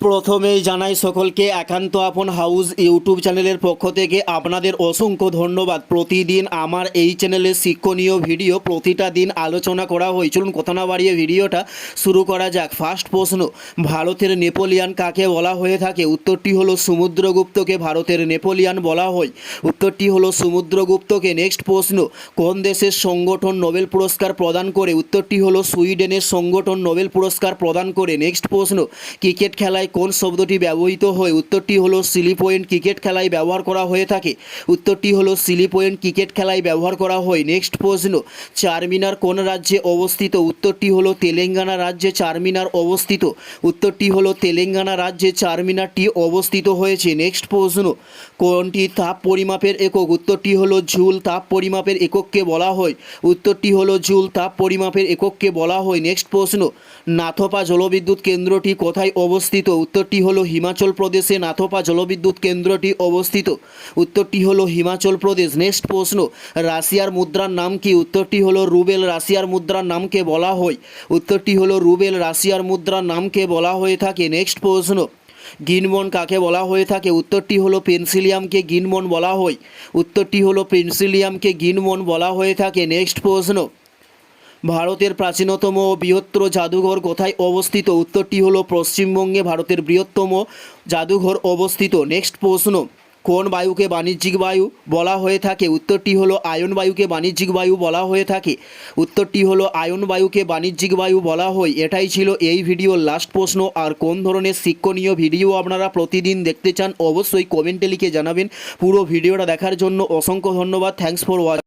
প্রথমেই জানাই সকলকে একান্ত আপন হাউস ইউটিউব চ্যানেলের পক্ষ থেকে আপনাদের অসংখ্য ধন্যবাদ। প্রতিদিন আমার এই চ্যানেলে শিক্ষণীয় ভিডিও, প্রতিটা দিন আলোচনা করা হয়। চলুন কথা না বাড়িয়ে ভিডিওটা শুরু করা যাক। ফার্স্ট প্রশ্ন, ভারতের নেপোলিয়ান কাকে বলা হয়ে থাকে? উত্তরটি হলো সমুদ্রগুপ্তকে ভারতের নেপোলিয়ান বলা হয়। উত্তরটি হলো সমুদ্রগুপ্তকে। নেক্সট প্রশ্ন, কোন দেশের সংগঠন নোবেল পুরস্কার প্রদান করে? উত্তরটি হলো সুইডেনের সংগঠন নোবেল পুরস্কার প্রদান করে। নেক্সট প্রশ্ন, ক্রিকেট খেলায় কোন শব্দটি ব্যবহৃত হয়? উত্তরটি হলো, সিলি পয়েন্ট ক্রিকেট খেলায় ব্যবহার করা হয়ে থাকে। উত্তরটি হলো, সিলি পয়েন্ট ক্রিকেট খেলায় ব্যবহার করা হয়। নেক্সট প্রশ্ন, চারমিনার কোন রাজ্যে অবস্থিত? উত্তরটি হলো, তেলেঙ্গানা রাজ্যে চারমিনার অবস্থিত। উত্তরটি হলো, তেলেঙ্গানা রাজ্যে চারমিনারটি অবস্থিত হয়েছে। নেক্সট প্রশ্ন, কোনটি তাপ পরিমাপের একক? উত্তরটি হলো, ঝুল তাপ পরিমাপের একককে বলা হয়। উত্তরটি হলো, ঝুল তাপ পরিমাপের একককে বলা হয়। নেক্সট প্রশ্ন, নাথপা জলবিদ্যুৎ কেন্দ্রটি কোথায় অবস্থিত? উত্তরটি হলো হিমাচল প্রদেশে নাথপা জলবিদ্যুৎ কেন্দ্রটি অবস্থিত। উত্তরটি হলো হিমাচল প্রদেশ। নেক্সট প্রশ্ন, রাশিয়ার মুদ্রার নাম কি? উত্তরটি হলো রুবেল। রাশিয়ার মুদ্রার নামকে বলা হয়? উত্তরটি হলো রুবেল। রাশিয়ার মুদ্রার নামকে বলা হয়ে থাকে? নেক্সট প্রশ্ন গিনমন কাকে বলা হয়ে থাকে? উত্তরটি হলো পেন্সিলিয়ামকে গিনমন বলা হয়। উত্তরটি হলো পেন্সিলিয়ামকে গিনমন বলা হয়ে থাকে। নেক্সট প্রশ্ন ভারতের প্রাচীনতম ও বৃহত্তর জাদুঘর কোথায় অবস্থিত? উত্তরটি হলো পশ্চিমবঙ্গে ভারতের বৃহত্তম জাদুঘর অবস্থিত। নেক্সট প্রশ্ন, কোন বায়ুকে বাণিজ্যিক বায়ু বলা হয়ে থাকে? উত্তরটি হলো আয়ন বায়ুকে বাণিজ্যিক বায়ু বলা হয়ে থাকে। উত্তরটি হলো আয়ন বায়ুকে বাণিজ্যিক বায়ু বলা হয়। এটাই ছিল এই ভিডিওর লাস্ট প্রশ্ন। আর কোন ধরনের শিক্ষণীয় ভিডিও আপনারা প্রতিদিন দেখতে চান, অবশ্যই কমেন্টে লিখে জানাবেন। পুরো ভিডিওটা দেখার জন্য অসংখ্য ধন্যবাদ। Thanks for watch